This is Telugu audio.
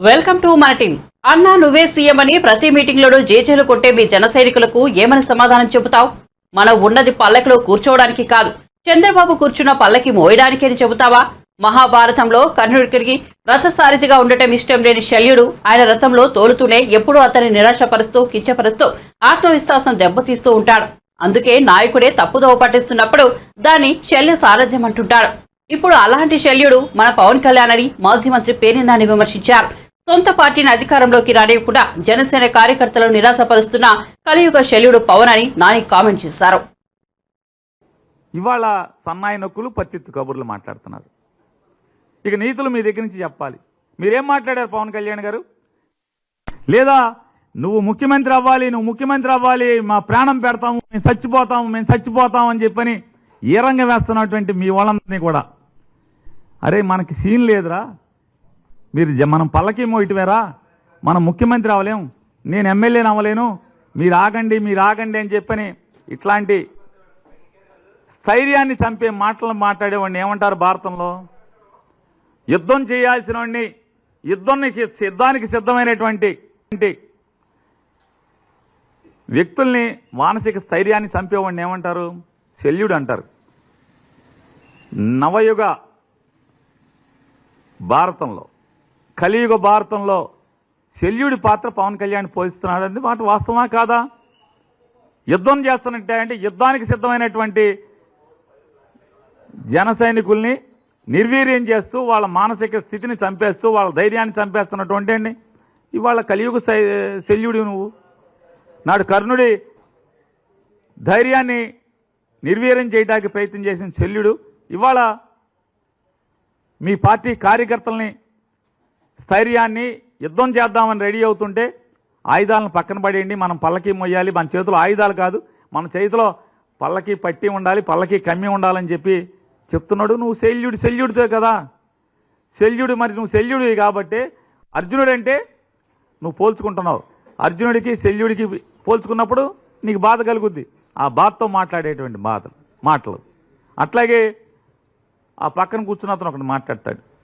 వెల్కమ్ టు మన టీం. అన్నా నువ్వే సీఎం అని ప్రతి మీటింగ్ లోనూ జేజేలు కొట్టే మీ జన సైనికులకు ఏమని సమాధానం చెబుతావు? మనం ఉన్నది పల్లకిలో కూర్చోవడానికి కాదు. చంద్రబాబు కూర్చున్న పల్లకి మోయడానికి అని చెబుతావా? మహాభారతంలో కర్ణుడికి రథసారిథిగా ఉండటం ఇష్టం లేని శల్యుడు ఆయన రథంలో తోలుతూనే ఎప్పుడూ అతన్ని నిరాశపరుస్తూ కించపరుస్తూ ఆత్మవిశ్వాసం దెబ్బతీస్తూ ఉంటాడు. అందుకే నాయకుడే తప్పుదోవ పట్టిస్తున్నప్పుడు దాన్ని శల్య సారథ్యం అంటుంటాడు. ఇప్పుడు అలాంటి శల్యుడు మన పవన్ కళ్యాణ్ అని మాజీ మంత్రి పేర్నినాని విమర్శించారు. సొంత పార్టీని అధికారంలోకి రానివ్వకుండా జనసేన కార్యకర్తలను నిరాశపరుస్తున్న కలియుగ శల్యుడు పవన్ అని నాని కామెంట్ చేశారు. ఇవాళ సన్నాయి నొక్కులు పత్తిత్తు కబుర్లు మాట్లాడుతున్నారు. ఇక నీతులు మీ దగ్గర నుంచి చెప్పాలి. మీరేం మాట్లాడారు పవన్ కళ్యాణ్ గారు? లేదా నువ్వు ముఖ్యమంత్రి అవ్వాలి నువ్వు ముఖ్యమంత్రి అవ్వాలి మా ప్రాణం పెడతాము మేము చచ్చిపోతాము మేము చచ్చిపోతాం అని చెప్పని ఏ రంగం వేస్తున్నటువంటి మీ వాళ్ళందరినీ కూడా. అరే మనకి సీన్ లేదురా. మీరు జ- మనం పల్లకి మోయటమేరా మనం ముఖ్యమంత్రి అవ్వలేం. నేను ఎమ్మెల్యేని అవ్వలేను. మీరు ఆగండి మీరు ఆగండి అని చెప్పని ఇట్లాంటి స్థైర్యాన్ని చంపే మాటలు మాట్లాడేవాడిని ఏమంటారు భారతంలో? యుద్ధం చేయాల్సిన వాడిని యుద్ధానికి యుద్ధానికి సిద్ధమైనటువంటి వ్యక్తుల్ని మానసిక స్థైర్యాన్ని చంపేవాడిని ఏమంటారు? శల్యుడు అంటారు. నవయుగ భారతంలో కలియుగ భారతంలో శల్యుడి పాత్ర పవన్ కళ్యాణ్ పోషిస్తున్నాడని మాట వాస్తవమా కాదా? యుద్ధం చేస్తున్నట్టే అంటే యుద్ధానికి సిద్ధమైనటువంటి జన సైనికుల్ని నిర్వీర్యం చేస్తూ వాళ్ళ మానసిక స్థితిని చంపేస్తూ వాళ్ళ ధైర్యాన్ని చంపేస్తున్నటువంటి అండి ఇవాళ కలియుగ శై- శల్యుడు నువ్వు. నాడు కర్ణుడి ధైర్యాన్ని నిర్వీర్యం చేయడానికి ప్రయత్నం చేసిన శల్యుడు. ఇవాళ మీ పార్టీ కార్యకర్తల్ని స్థైర్యాన్ని యుద్ధం చేద్దామని రెడీ అవుతుంటే ఆయుధాలను పక్కన పడేయండి మనం పల్లకి మొయ్యాలి మన చేతిలో ఆయుధాలు కాదు మన చేతిలో పల్లకి పట్టి ఉండాలి పల్లకి కమ్మి ఉండాలని చెప్పి చెప్తున్నాడు. నువ్వు శల్యుడు శల్యుడితో కదా. శల్యుడు మరి నువ్వు శల్యుడివి కాబట్టి అర్జునుడు అంటే నువ్వు పోల్చుకుంటున్నావు. అర్జునుడికి శల్యుడికి పోల్చుకున్నప్పుడు నీకు బాధ కలుగుద్ది. ఆ బాధతో మాట్లాడేటువంటి బాధలు మాటలు. అట్లాగే ఆ పక్కన కూర్చున్న అతను ఒకటి మాట్లాడతాడు.